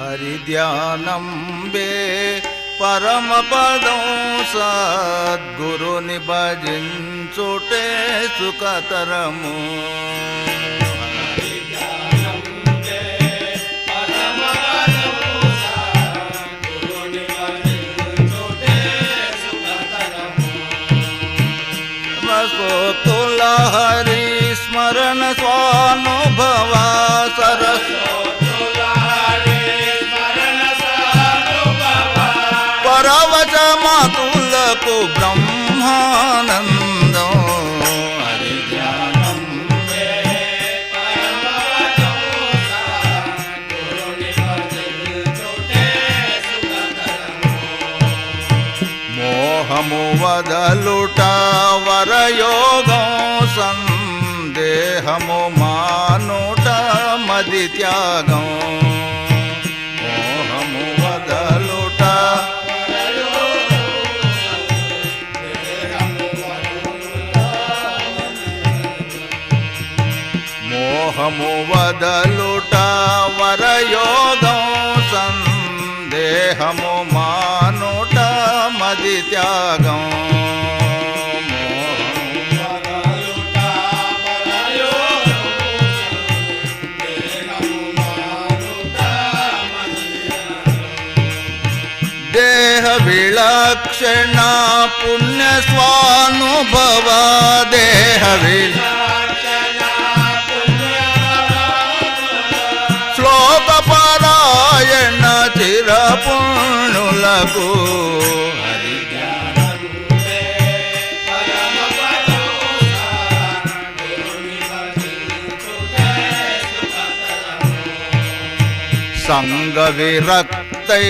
హరిధ్యానంబే పరమపదం సద్గురుని భజించుటే సుఖతరము వసోతుల హరి స్మరణ స్వానుభవ మోహము వదలుట వరయోగం సందేహము మానుట మది త్యాగం. మోహము వదలుట మోహము వదలుట వరయోగం ದೇಹವಿಲಕ್ಷಣ ಪುಣ್ಯ ಸ್ವಾನುಭವ ದೇಹವಿಲ ಶ್ಲೋಕ ಪಾರಾಯಣ ಚಿರ ಪುಣುಲಕು ಸಂಗವಿರಕ್ತ సంగ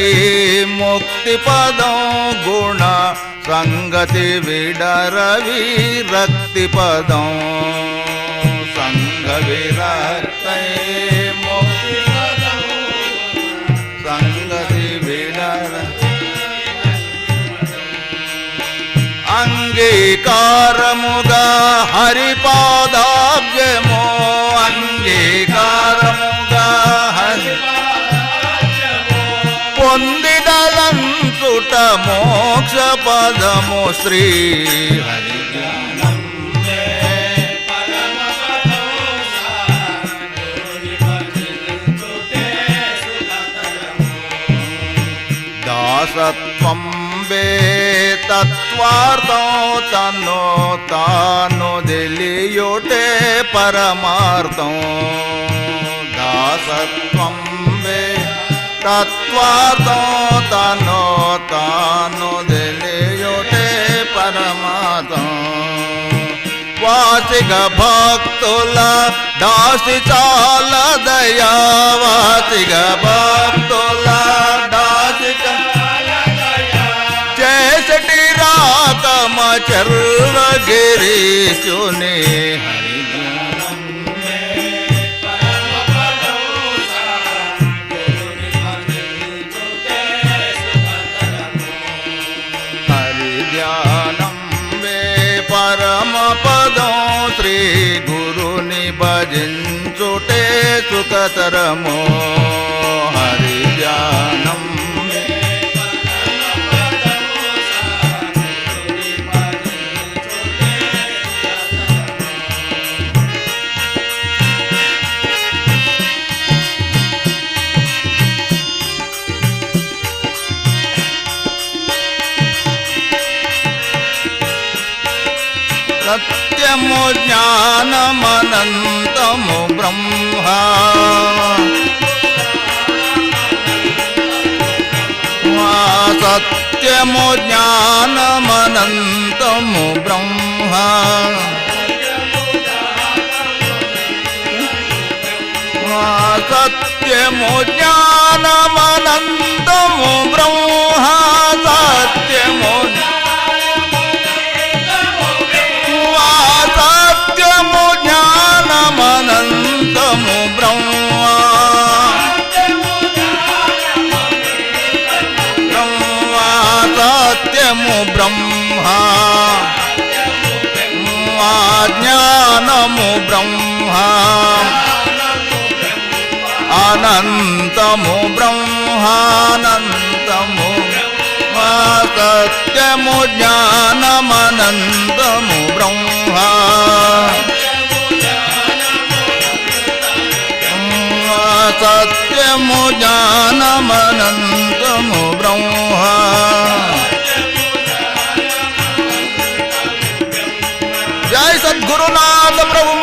ముక్తి పదం గుణ సంగతి విడరవి రక్తి పదం. సంగ విరక్తై ముక్తి సంగతి విడర అంగీకారముగా मोक्ष पदमो श्री दासत्वं वेतत्वार्थौ तनो तानो दिलियोटे परमार्थौ। दासत्वं वे तत्त्वार्थौ तनो దాసత్వం వే తత్వార్థం తను భక్తుల దాసి చాల దయా వాచిక భక్తుల దాసిక చేసటి రాకమ చర్వగిరి చునే పరమ పదం శ్రీ గురుని భజించుటే సుఖతరము. హరి ధ్యానం सत्यमु ज्ञानमनन्तमु ब्रह्मा। सत्यमु ज्ञानमनन्तमु ब्रह्मा। सत्यमु ज्ञानमनन्तमु ब्रह्मा। सत्यमु సత్యము బ్రహ్మ ఆ జ్ఞానము బ్రహ్మ ఆ అనంతము బ్రహ్మానంతము మా సత్యము జ్ఞానమనంతము బ్రహ్మ మా సత్యము జ్ఞానమనంతము జై సద్గురునాథ ప్రభు మహారాజ్